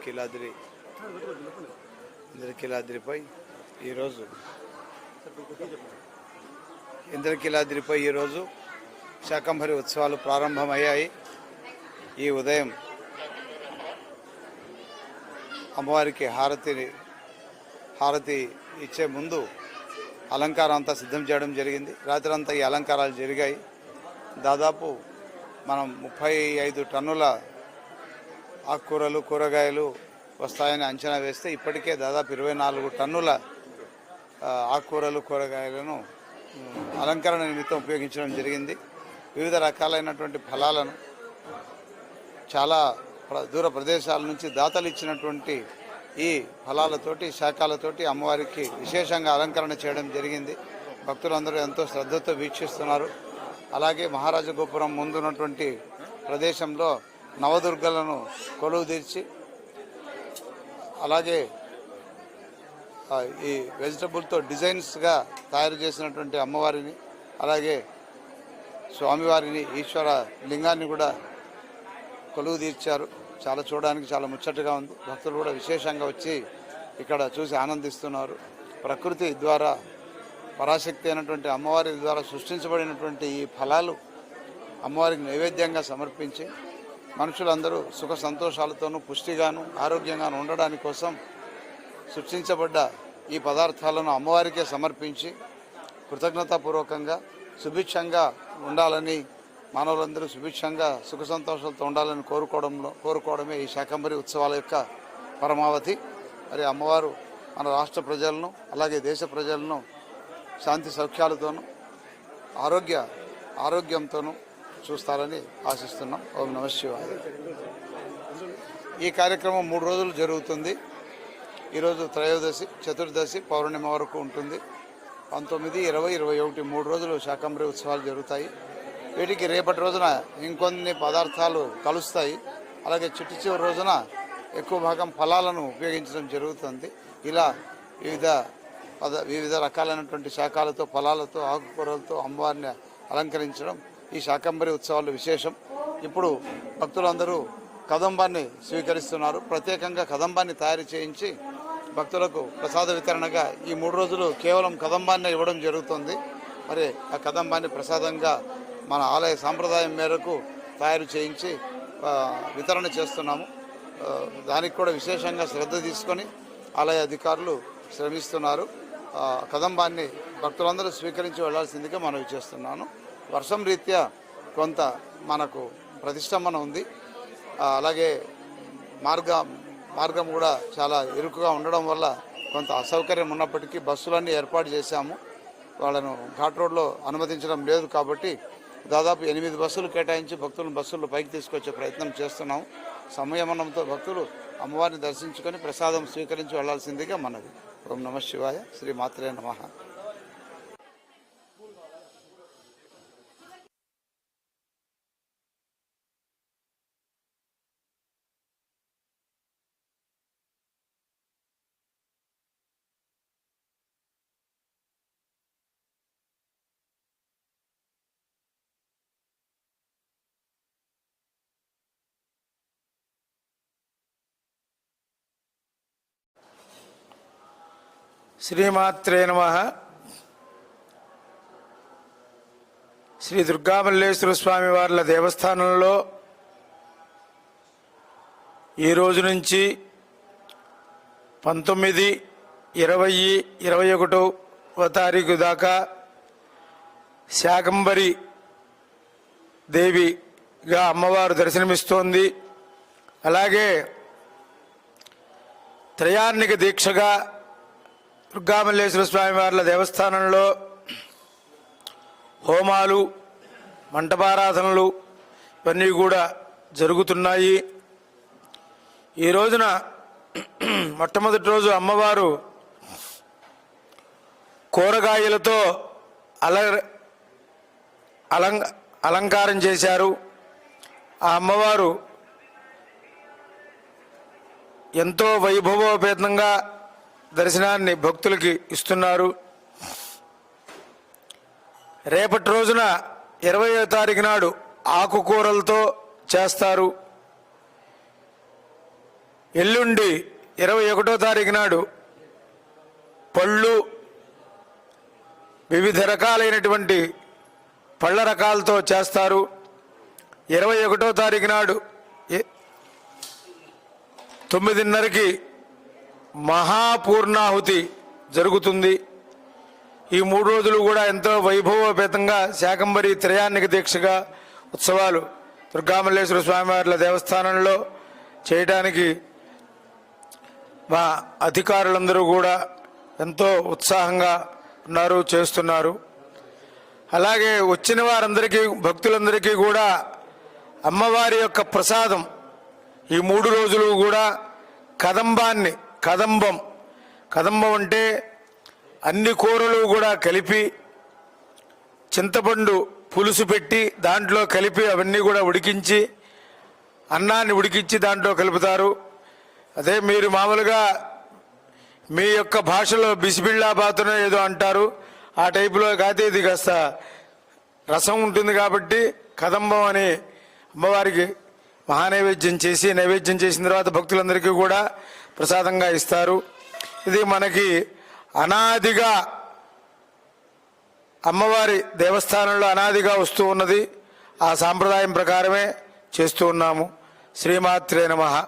ఇంద్రకీలాద్రి ఇంద్రకీలాద్రిపై ఈరోజు. ఇంద్రకీలాద్రిపై ఈరోజు శాకంభరి ఉత్సవాలు ప్రారంభమయ్యాయి. ఈ ఉదయం అమ్మవారికి హారతిని హారతి ఇచ్చే ముందు అలంకారం అంతా సిద్ధం చేయడం జరిగింది. రాత్రి అంతా ఈ అలంకారాలు జరిగాయి. దాదాపు మనం ముప్పై ఐదు టన్నుల ఆకుకూరలు కూరగాయలు వస్తాయని అంచనా వేస్తే ఇప్పటికే దాదాపు ఇరవై నాలుగు టన్నుల ఆకుకూరలు కూరగాయలను అలంకరణ నిమిత్తం ఉపయోగించడం జరిగింది. వివిధ రకాలైనటువంటి ఫలాలను చాలా దూర ప్రదేశాల నుంచి దాతలు ఇచ్చినటువంటి ఈ ఫలాలతోటి శాఖలతోటి అమ్మవారికి విశేషంగా అలంకరణ చేయడం జరిగింది. భక్తులందరూ ఎంతో శ్రద్ధతో వీక్షిస్తున్నారు. అలాగే మహారాజ గోపురం ముందున్నటువంటి ప్రదేశంలో నవదుర్గలను కొలువు తీర్చి అలాగే ఈ వెజిటబుల్తో డిజైన్స్గా తయారు చేసినటువంటి అమ్మవారిని అలాగే స్వామివారిని ఈశ్వర లింగాన్ని కూడా కొలువు తీర్చారు. చాలా చూడడానికి చాలా ముచ్చటగా ఉంది. భక్తులు కూడా విశేషంగా వచ్చి ఇక్కడ చూసి ఆనందిస్తున్నారు. ప్రకృతి ద్వారా పరాశక్తి అయినటువంటి అమ్మవారి ద్వారా సృష్టించబడినటువంటి ఈ ఫలాలు అమ్మవారికి నైవేద్యంగా సమర్పించి మనుషులందరూ సుఖ సంతోషాలతోనూ పుష్టిగాను ఆరోగ్యంగాను ఉండడానికి కోసం సృష్టించబడ్డ ఈ పదార్థాలను అమ్మవారికే సమర్పించి కృతజ్ఞతాపూర్వకంగా సుభిక్షంగా ఉండాలని మానవులందరూ సుభిక్షంగా సుఖ సంతోషాలతో ఉండాలని కోరుకోవడంలో కోరుకోవడమే ఈ శాకంబరి ఉత్సవాల యొక్క పరమావధి. మరి అమ్మవారు మన రాష్ట్ర ప్రజలను అలాగే దేశ ప్రజలను శాంతి సౌఖ్యాలతోనూ ఆరోగ్య ఆరోగ్యంతోనూ చూస్తారని ఆశిస్తున్నాం. ఓం నమ శివాయ. ఈ కార్యక్రమం మూడు రోజులు జరుగుతుంది. ఈరోజు త్రయోదశి చతుర్దశి పౌర్ణిమ వరకు ఉంటుంది. పంతొమ్మిది ఇరవై ఇరవై ఒకటి మూడు రోజులు శాకంబరి ఉత్సవాలు జరుగుతాయి. వీటికి రేపటి రోజున ఇంకొన్ని పదార్థాలు కలుస్తాయి. అలాగే చిట్టు చివరి రోజున ఎక్కువ భాగం ఫలాలను ఉపయోగించడం జరుగుతుంది. ఇలా వివిధ పద వివిధ రకాలైనటువంటి శాఖలతో ఫలాలతో ఆకుకూరలతో అమ్మవారిని అలంకరించడం ఈ శాకంబరి ఉత్సవాలు విశేషం. ఇప్పుడు భక్తులందరూ కదంబాన్ని స్వీకరిస్తున్నారు. ప్రత్యేకంగా కదంబాన్ని తయారు చేయించి భక్తులకు ప్రసాద వితరణగా ఈ మూడు రోజులు కేవలం కదంబాన్ని ఇవ్వడం జరుగుతుంది. మరి ఆ కదంబాన్ని ప్రసాదంగా మన ఆలయ సాంప్రదాయం మేరకు తయారు చేయించి వితరణ చేస్తున్నాము. దానికి కూడా విశేషంగా శ్రద్ధ తీసుకొని ఆలయ అధికారులు శ్రమిస్తున్నారు. కదంబాన్ని భక్తులందరూ స్వీకరించి వెళ్ళాల్సిందిగా మనవి చేస్తున్నాను. వర్షం రీత్యా కొంత మనకు ప్రతిష్టంభన ఉంది. అలాగే మార్గ మార్గం కూడా చాలా ఇరుకుగా ఉండడం వల్ల కొంత అసౌకర్యం ఉన్నప్పటికీ బస్సులన్నీ ఏర్పాటు చేశాము. వాళ్ళను ఘాట్ రోడ్లో అనుమతించడం లేదు కాబట్టి దాదాపు ఎనిమిది బస్సులు కేటాయించి భక్తులను బస్సులు పైకి తీసుకొచ్చే ప్రయత్నం చేస్తున్నాం. సంయమనంతో భక్తులు అమ్మవారిని దర్శించుకొని ప్రసాదం స్వీకరించి వెళ్ళాల్సిందిగా మనది ఓం నమ శివాయ. శ్రీ మాత్రే నమ. శ్రీమాత్రే నమ. శ్రీ దుర్గామల్లేశ్వర స్వామి వార్ల దేవస్థానంలో ఈ రోజు నుంచి పంతొమ్మిది ఇరవై ఇరవై ఒకటవ తారీఖు దాకా శాకంబరి దేవిగా అమ్మవారు దర్శనమిస్తోంది. అలాగే త్రయార్ణిక దీక్షగా దుర్గామల్లేశ్వర స్వామి వార్ల దేవస్థానంలో హోమాలు మంటపారాధనలు ఇవన్నీ కూడా జరుగుతున్నాయి. ఈ రోజున మొట్టమొదటి రోజు అమ్మవారు కూరగాయలతో అల అలం అలంకారం చేశారు. ఆ అమ్మవారు ఎంతో వైభవోపేతంగా దర్శనాన్ని భక్తులకి ఇస్తున్నారు. రేపటి రోజున ఇరవయో తారీఖు నాడు ఆకుకూరలతో చేస్తారు. ఎల్లుండి ఇరవై ఒకటో తారీఖు నాడు పళ్ళు వివిధ రకాలైనటువంటి పళ్ళ రకాలతో చేస్తారు. ఇరవై ఒకటో తారీఖు నాడు తొమ్మిదిన్నరకి మహాపూర్ణాహుతి జరుగుతుంది. ఈ మూడు రోజులు కూడా ఎంతో వైభవోపేతంగా శాకంబరి త్రయాన్నిక దీక్షగా ఉత్సవాలు దుర్గామల్లేశ్వర స్వామివార్ల దేవస్థానంలో చేయటానికి మా అధికారులందరూ కూడా ఎంతో ఉత్సాహంగా ఉన్నారు చేస్తున్నారు. అలాగే వచ్చిన వారందరికీ భక్తులందరికీ కూడా అమ్మవారి యొక్క ప్రసాదం ఈ మూడు రోజులు కూడా కదంబాన్ని కదంబం. కదంబం అంటే అన్ని కూరలు కూడా కలిపి చింతపండు పులుసు పెట్టి దాంట్లో కలిపి అవన్నీ కూడా ఉడికించి అన్నాన్ని ఉడికించి దాంట్లో కలుపుతారు. అదే మీరు మామూలుగా మీ యొక్క భాషలో బిసిబిళ్ళా బాతునో ఏదో అంటారు. ఆ టైపులో కాదు ఇది కాస్త రసం ఉంటుంది కాబట్టి కదంబం అని అమ్మవారికి మహానైవేద్యం చేసి నైవేద్యం చేసిన తర్వాత భక్తులందరికీ కూడా ప్రసాదంగా ఇస్తారు. ఇది మనకి అనాదిగా అమ్మవారి దేవస్థానంలో అనాదిగా వస్తూ ఉన్నది. ఆ సాంప్రదాయం ప్రకారమే చేస్తూ ఉన్నాము. శ్రీమాత్రే నమ.